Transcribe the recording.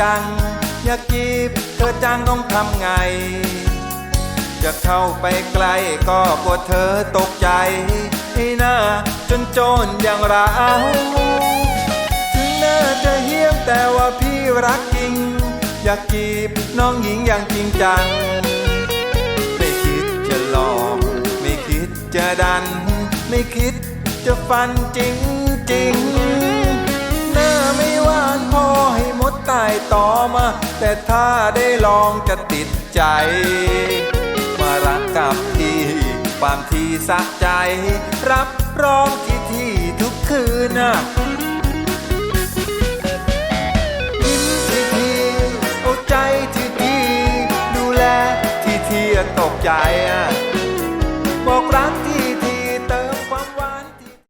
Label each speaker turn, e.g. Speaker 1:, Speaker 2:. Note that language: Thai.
Speaker 1: จัง อยากจีบเธอจังต้องทำไง จะเข้าไปใกล้ก็กลัวเธอตกใจให้หน้าจนโจรอย่างเราถึงหน้าจะเหี้ยมแต่ว่าพี่รักจริง อยากจีบน้องหญิงอย่างจริงจัง ไม่คิดจะหลอกไม่คิดจะดัน ไม่คิดจะฟันจริงจริง ต่อมา แต่ถ้าได้ลองจะติดใจ มารักกับพี่ความที่สะใจ รับรองที่ที่ทุกคืนนะยิ้มทีทีเอาใจทีทีดูแลทีทีตกใจอะบอกรักที